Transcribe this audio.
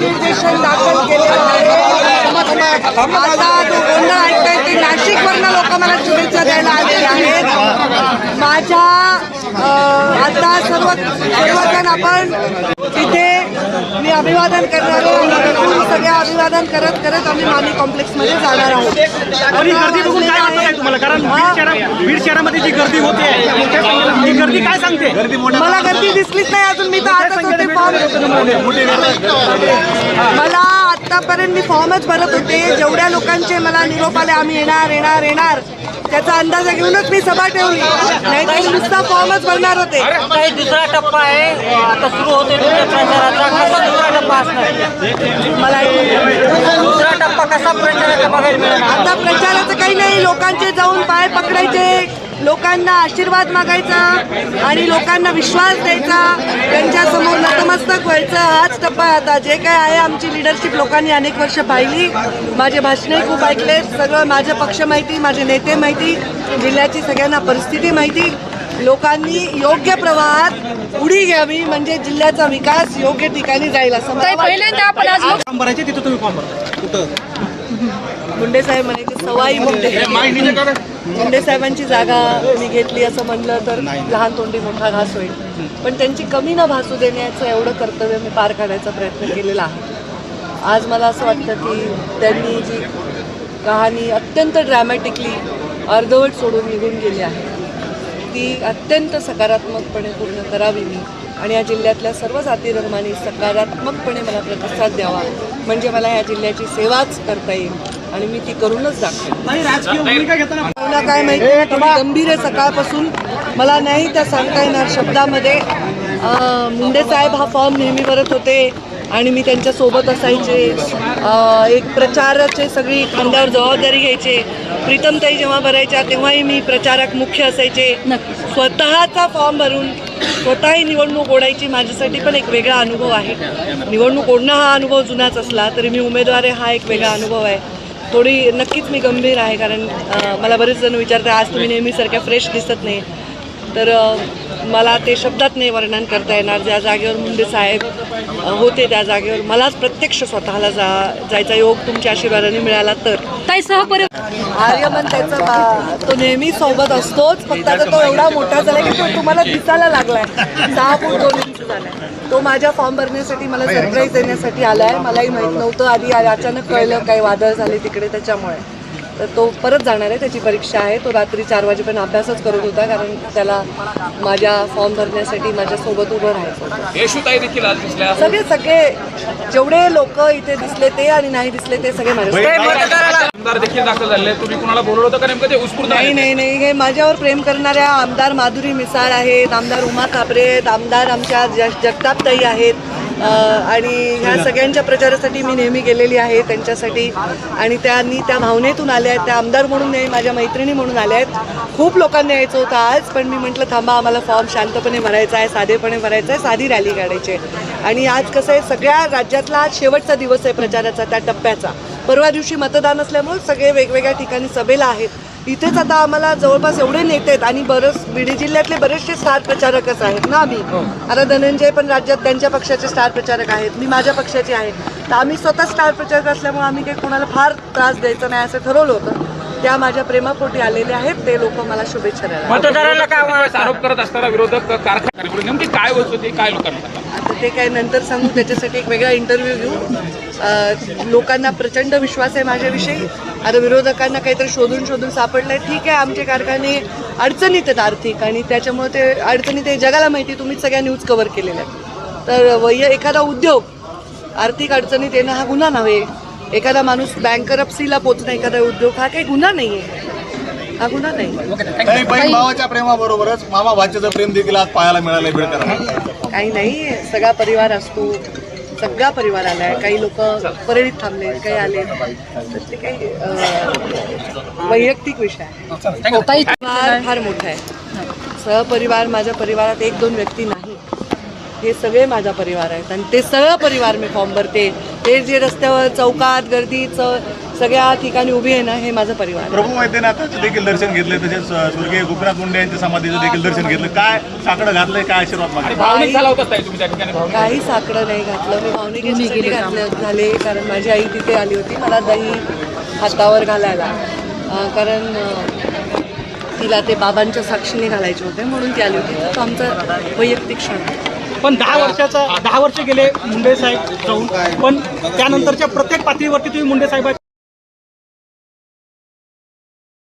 निर्देशन दाखल केलेलं आहे. आता जो गोंधळ ऐकताय ते नाशिकवरनं लोक मला शुभेच्छा द्यायला आलेले आहेत. माझ्या आता सर्व सर्वजण आपण तिथे मी अभिवादन करणार आहे. आणि तिथून सगळे अभिवादन करत करत आम्ही मामी कॉम्प्लेक्समध्ये जाणार आहोत. ही गर्दी बघून काय वाटत आहे तुम्हाला? कारण बीड शहरा बीड शहरामध्ये जी गर्दी होते ही गर्दी काय सांगते? मला गर्दी दिसलीच नाही अजून. मी तर फॉर्म मला आतापर्यंत मी फॉर्मच भरत होते. जेवढ्या लोकांचे मला निरोप आले आम्ही येणार येणार येणार. त्याचा अंदाज घेऊनच मी सभा ठेवली. नाही नुसता फॉर्मच भरणार होते. काही दुसरा टप्पा आहे. आता सुरू होते तुमच्या प्रचाराचा. कसा दुसरा टप्पा असणार? मला. दुसरा टप्पा कसा प्रचाराचा बघायला आता प्रचाराचं काही नाही. लोकांचे जाऊन पाय पकडायचे. लोकांना आशीर्वाद मागायचा आणि लोकांना विश्वास द्यायचा त्यांच्यासमोर नतमस्तक व्हायचं हाच टप्पा आता. जे काय आहे आमची लिडरशिप लोकांनी अनेक वर्ष पाहिली. माझे भाषणे खूप ऐकले सगळं माझं पक्ष माहिती माझे नेते माहिती जिल्ह्याची सगळ्यांना परिस्थिती माहिती. लोकांनी योग्य प्रवाहात उडी घ्यावी म्हणजे जिल्ह्याचा विकास योग्य ठिकाणी जाईल असं. पहिल्यांदा आपण आज फॉर्म भरायचे तिथं तुम्ही फॉर्म भरा. कुठं? मुंडे साहेब म्हणायचे सवाई मुंडे. मुंडे साहेबांची जागा मी घेतली असं म्हणलं तर लहान तोंडी मोठा घास होईल. पण त्यांची कमी न भासू देण्याचं एवढं कर्तव्य मी पार काढायचा प्रयत्न केलेला आहे. आज मला असं वाटतं की त्यांनी जी कहाणी अत्यंत ड्रॅमॅटिकली अर्धवट सोडून निघून गेली आहे ती अत्यंत सकारात्मकपणे पूर्ण करावी मी आणि या जिल्ह्यातल्या सर्व जाती धर्मांनी सकारात्मकपणे मला प्रतिसाद द्यावा. म्हणजे मला या जिल्ह्याची सेवाच करता येईल. आणि मी ती करूनच दाखवेन. नाही राजकीय भूमिका घेताना मला काय माहिती? थोडी गंभीर आहे सकाळपासून. मला नाही त्या सांगता येणार शब्दामध्ये. मुंडे साहेब हा फॉर्म नेहमी भरत होते आणि मी त्यांच्यासोबत असायचे एक प्रचाराचे सगळी खांद्यावर जबाबदारी घ्यायचे. प्रीतमताई जेव्हा भरायच्या तेव्हाही मी प्रचारक मुख्य असायचे. स्वतःचा फॉर्म भरून स्वतःही निवडणूक ओढायची माझ्यासाठी पण एक वेगळा अनुभव आहे. निवडणूक ओढणं हा अनुभव जुनाच असला तरी मी उमेदवार आहे हा एक वेगळा अनुभव आहे. थोडी नक्कीच मी गंभीर आहे कारण मला बरेच जण विचारतात आज तुम्ही नेहमीसारख्या फ्रेश दिसत नाही. तर मला ते शब्दात नाही वर्णन करता येणार. ज्या जागेवर मुंडे साहेब होते त्या जागेवर मलाच प्रत्यक्ष स्वतःला जा जायचा योग तुमच्या आशीर्वादाने मिळाला तर. ताई सहपरि आर्यमन त्याचा तो नेहमी सोबत असतोच. फक्त आता तो एवढा मोठा झाला की तो तुम्हाला दिसायला लागलाय. सहा फूट दोन इंच झालाय. तो माझ्या फॉर्म भरण्यासाठी मला सरप्राईज देण्यासाठी आलाय. मलाही माहीत नव्हतं. आधी अचानक कळलं काही वादळ झाले तिकडे त्याच्यामुळे. तर तो परत जाणार आहे त्याची परीक्षा आहे. तो रात्री चार वाजेपर्यंत अभ्यासच करत होता कारण त्याला माझ्या फॉर्म भरण्यासाठी माझ्यासोबत उभं राहायचं होतं. येशूताई देखील आज दिसल्या सगळे सगळे जेवढे लोक इथे दिसले ते आणि नाही दिसले ते सगळे नाही? नाही नाही. हे माझ्यावर प्रेम करणाऱ्या आमदार माधुरी मिसाळ आहेत आमदार उमा कापरे आहेत आमदार आमच्या जग- जगतापताई आहेत आणि ह्या सगळ्यांच्या प्रचारासाठी मी नेहमी गेलेली आहे त्यांच्यासाठी. आणि त्यांनी त्या भावनेतून आल्या आहेत त्या आमदार म्हणून नाही माझ्या मैत्रिणी म्हणून आल्या आहेत. खूप लोकांना यायचं होतं आज पण मी म्हटलं थांबा आम्हाला फॉर्म शांतपणे भरायचा आहे साधेपणे भरायचा आहे साधी रॅली काढायची आहे. आणि आज कसं आहे सगळ्या राज्यातला आज शेवटचा दिवस आहे प्रचाराचा त्या टप्प्याचा. परवा दिवशी मतदान असल्यामुळे सगळे वेगवेगळ्या ठिकाणी सभेला आहेत. इथेच आता आम्हाला जवळपास एवढे नेते आहेत आणि बरंच बीड जिल्ह्यातले बरेचसे स्टार प्रचारकच आहेत ना आम्ही? आता धनंजय पण राज्यात त्यांच्या पक्षाचे स्टार प्रचारक आहेत मी माझ्या पक्षाचे आहे. तर आम्ही स्वतः स्टार प्रचारक असल्यामुळे आम्ही काही कोणाला फार त्रास द्यायचा नाही असं ठरवलं होतं. त्या माझ्या प्रेमापोटी आलेले आहेत ते लोक मला शुभेच्छा द्यायला मतदाराला काय आरोप करत असताना विरोधक कारखाना नेमकी काय होत होती काय लोकांना? आता ते काय नंतर सांगू त्याच्यासाठी एक वेगळा इंटरव्ह्यू घेऊ. लोकांना प्रचंड विश्वास आहे माझ्याविषयी. आता विरोधकांना काहीतरी शोधून शोधून सापडलंय. ठीक आहे आमचे कारखाने अडचणीत आहेत आर्थिक आणि त्याच्यामुळे ते अडचणीत आहे. जगाला माहिती तुम्हीच सगळ्या न्यूज कव्हर केलेल्या आहेत. तर वय एखादा उद्योग आर्थिक अडचणीत येणं हा गुन्हा नव्हे. एखादा माणूस बँकरप्सीला पोचणं एखादा उद्योग हा काही गुन्हा नाही आहे हा गुन्हा नाही. भावाच्या प्रेमाबरोबरच मामा भाच्याचं प्रेम देखील आज पाहायला बीडकरांना काही नाही सगळा परिवार असतो. सगळा परिवार आलाय काही लोक परळीत थांबले काही आले. तर ते काही अं, वैयक्तिक विषय आहे. ताई परिवार फार मोठा आहे. सहपरिवार माझ्या परिवारात एक दोन व्यक्ती नाही. हे सगळे माझा परिवार आहेत. आणि ते सगळं परिवार मी फॉर्म भरते. ते जे रस्त्यावर चौकात गर्दी च सगळ्या ठिकाणी उभी आहे ना हे माझं परिवार आहे. प्रभू वैद्यनाथाचं देखील दर्शन घेतले तसेच अ, स्वर्गीय गोपीनाथ मुंडे यांच्या समाधीचं देखील दर्शन घेतलं. काय साकडं घातलंय काय आशीर्वाद आणि मागले भावनिक झाला होता ताई तुम्ही त्या ठिकाणी भावनिक काही साकडं नाही घातलं. मी घातले झाले कारण माझी आई तिथे आली होती. मला दही हातावर घालायला. अं, कारण अं, तिला ते बाबांच्या साक्षीने घालायचे होते म्हणून ती आली होती. तो आमचा वैयक्तिक क्षण आहे. पण दहा वर्षाचा दहा वर्ष गेले मुंडे साहेब जाऊन. पण त्यानंतरच्या प्रत्येक पातळीवरती तुम्ही मुंडे साहेब